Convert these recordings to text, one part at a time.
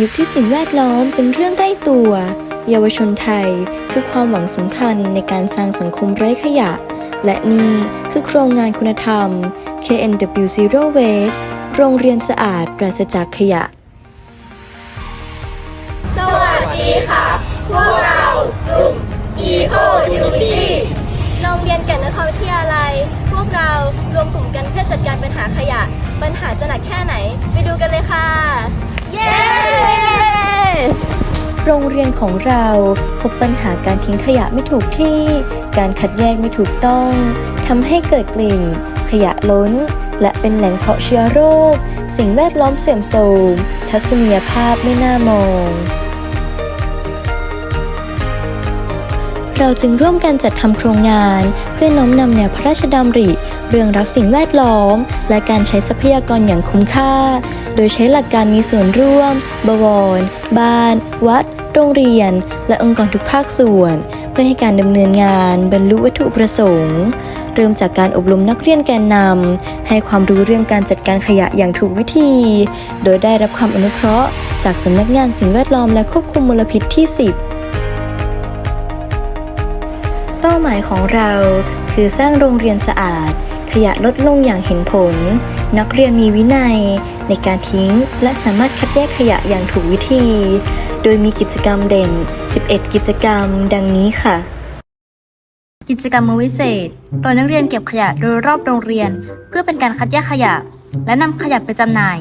ยุคที่สิ่งแวดล้อมเป็นเรื่องใกล้ตัว เยาวชนไทยคือความหวังสำคัญในการสร้างสังคมไร้ขยะ และนี่คือโครงงานคุณธรรม KNW Zero Waste โรงเรียนสะอาดปราศจากขยะ สวัสดีค่ะ พวกเรากลุ่ม Eco Unity โรงเรียนแก่นนครวิทยาลัย โรงเรียนของเราพบปัญหาการทิ้งขยะไม่ถูกที่ การคัดแยกไม่ถูกต้องทำให้เกิดกลิ่น ขยะล้น และเป็นแหล่งเพาะเชื้อโรค สิ่งแวดล้อมเสื่อมโทรม ทัศนียภาพไม่น่ามอง เราจึงร่วมกันจัดทำโครงงาน เพื่อน้อมนำแนวพระราชดำริ เรื่องรักสิ่งแวดล้อม และการใช้ทรัพยากรอย่างคุ้มค่า โดยใช้หลักการมีส่วนร่วม บวร บ้าน วัด โรงเรียน และองค์กรทุกภาคส่วน เพื่อให้การดำเนินงานบรรลุวัตถุประสงค์ เริ่มจากการอบรมนักเรียนแกนนำให้ความรู้เรื่องการจัดการขยะอย่างถูกวิธี โดยได้รับความอนุเคราะห์จากสำนักงานสิ่งแวดล้อมและควบคุมมลพิษที่ 10เป้าหมายของเราคือสร้างโรงเรียนสะอาด ขยะลดลงอย่างเห็นผล นักเรียนมีวินัยในการทิ้ง และสามารถคัดแยกขยะอย่างถูกวิธี ดยมีกิจกรรมเด่น 11 กิจกรรม ดังนี้ค่ะ กิจกรรมมือวิเศษ โดยนักเรียนเก็บขยะโดยรอบโรงเรียน เพื่อเป็นการคัดแยกขยะ และนำขยะไปจำหน่าย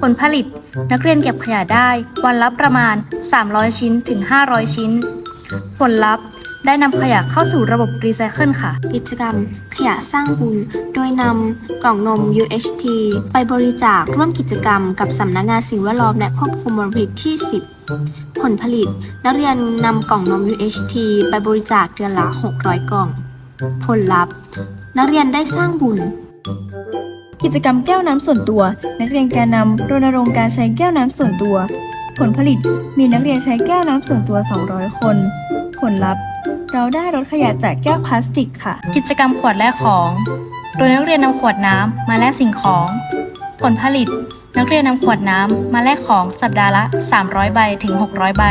ผลผลิตนักเรียนเก็บขยะได้ วันละประมาณ 300 ชิ้นถึง 500 ชิ้น ผลลัพธ์ ได้นำขยะเข้าสู่ระบบรีไซเคิลค่ะ กิจกรรม ขยะสร้างบุญ โดยนำกล่องนม UHT ไปบริจาคร่วมกิจกรรมกับสำนักงานสิ่งแวดล้อมและควบคุมมลพิษที่ 10 ผลผลิต นักเรียนนำกล่องนม UHT ไปบริจาคเดือนละ 600 กล่อง ผลลัพธ์ นักเรียนได้สร้างบุญกิจกรรมแก้วน้ำส่วนตัว นักเรียนแกนนำรณรงค์การใช้แก้วน้ำส่วนตัว ผลผลิตมีนักเรียนใช้แก้วน้ำส่วนตัว 200 คน ผลลัพธ์ เราได้ลดขยะจากแก้วพลาสติกค่ะ กิจกรรมขวดแลกของ โดยนักเรียนนำขวดน้ำมาแลกสิ่งของ ผลผลิต นักเรียนนำขวดน้ำมาแลกของสัปดาห์ละ 300 ใบถึง 600 ใบ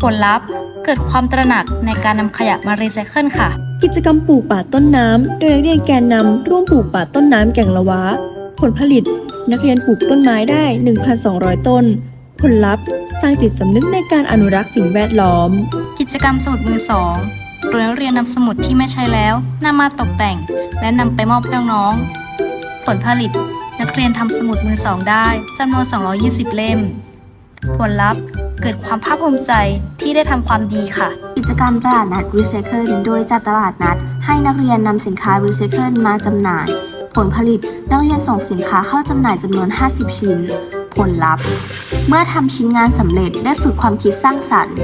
ผลลัพธ์เกิดความตระหนักในการนำขยะมารีไซเคิลค่ะ กิจกรรมปลูกป่าต้นน้ำโดยนักเรียนแกนนำร่วมปลูกป่าต้นน้ำแก่งละวะ ผลผลิต นักเรียนปลูกต้นไม้ได้ 1,200 ต้น ผลลัพธ์สร้างจิตสำนึกในการอนุรักษ์สิ่งแวดล้อม กิจกรรมสมุดมือสองโดยนักเรียนนำสมุดที่ไม่ใช้แล้วนำมาตกแต่ง และนำไปมอบให้น้องๆผลผลิต นักเรียนทำสมุดมือสองได้จำนวน 220 เล่ม ผลลัพธ์เกิดความภาคภูมิใจที่ได้ทำความดีค่ะ กิจกรรมตลาดนัดรีไซเคิลโดยจัดตลาดนัด ให้นักเรียนนำสินค้ารีไซเคิลมาจำหน่าย ผลผลิตนักเรียนส่งสินค้าเข้าจำหน่ายจำนวน 50 ชิ้น ผลลัพธ์ เมื่อทำชิ้นงานสำเร็จได้ฝึกความคิดสร้างสรรค์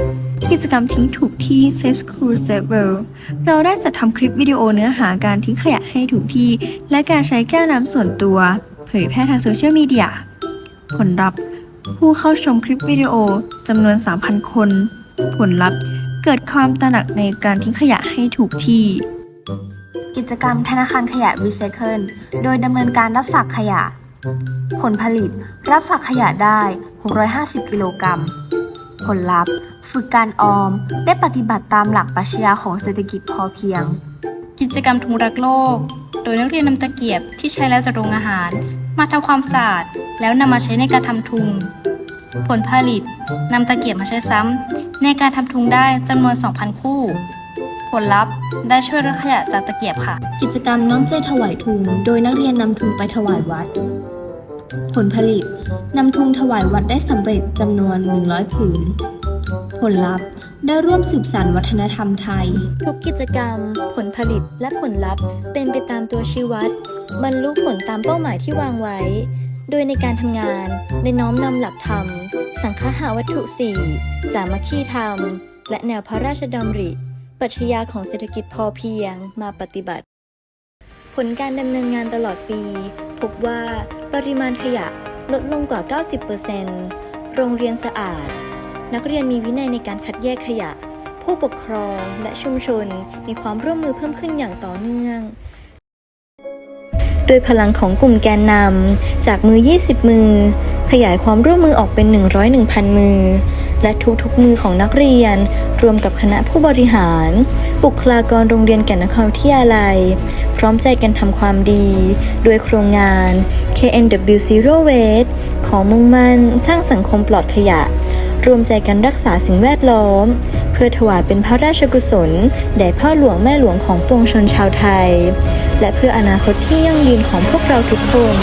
กิจกรรมทิ้งถูกที่ Safe School Safe World เราได้จัดทำคลิปวิดีโอเนื้อหาการทิ้งขยะให้ถูกที่ และการใช้แก้วน้ำส่วนตัว เผยแพร่ทางโซเชียลมีเดีย ผลลัพธ์ ผู้เข้าชมคลิปวิดีโอจำนวน 3,000 คน ผลลัพธ์เกิดความตระหนักในการทิ้งขยะให้ถูกที่ กิจกรรมธนาคารขยะรีไซเคิลโดยดำเนินการรับฝากขยะ ผลผลิตรับฝากขยะได้ 650 กิโลกรัม ผลลัพธ์ ฝึกการออมได้ปฏิบัติตามหลักปรัชญาของเศรษฐกิจพอเพียง กิจกรรมถุงรักโลก โดยนักเรียนนำตะเกียบที่ใช้แล้วจากโรงอาหาร มาทำความสะอาดแล้วนำมาใช้ในการทำทุง ผลผลิตนำตะเกียบมาใช้ซ้ำในการทำทุงได้จำนวน 2,000 คู่ ผลลัพธ์ได้ช่วยลดขยะจากตะเกียบค่ะ กิจกรรมน้อมใจถวายทุนโดยนักเรียนนำทุนไปถวายวัด ผลผลิตนำทุนถวายวัดได้สำเร็จจำนวน 100 ผืน ผลลัพธ์ได้ร่วมสืบสานวัฒนธรรมไทย ทุกกิจกรรม ผลผลิตและผลลัพธ์เป็นไปตามตัวชี้วัดบรรลุผลตามเป้าหมายที่วางไว้ โดยในการทำงานได้น้อมนำหลักธรรม สังคหาวัตถุ4สามัคคีธรรม และแนวพระราชดำริปรัชญาของเศรษฐกิจพอเพียงมาปฏิบัติ ผลการดำเนินงานตลอดปี พบว่า ปริมาณขยะลดลงกว่า 90%โรงเรียนสะอาด นักเรียนมีวินัยในการคัดแยกขยะ ผู้ปกครองและชุมชนมีความร่วมมือเพิ่มขึ้นอย่างต่อเนื่อง โดยพลังของกลุ่มแกนนำจากมือ 20 มือ ขยายความร่วมมือออกเป็น 101,000 มือ และทุกๆมือของนักเรียน รวมกับคณะผู้บริหาร บุคลากรโรงเรียนแก่นนครวิทยาลัย ร้อมใจกันทำความดี ด้วยโครงงาน KNW Zero Waste ขอมุ่งมั่นสร้างสังคมปลอดขยะ รวมใจกันรักษาสิ่งแวดล้อม เพื่อถวายเป็นพระราชกุศล แด่พ่อหลวงแม่หลวงของปวงชนชาวไทย และเพื่ออนาคตที่ยั่งยืนของพวกเราทุกคน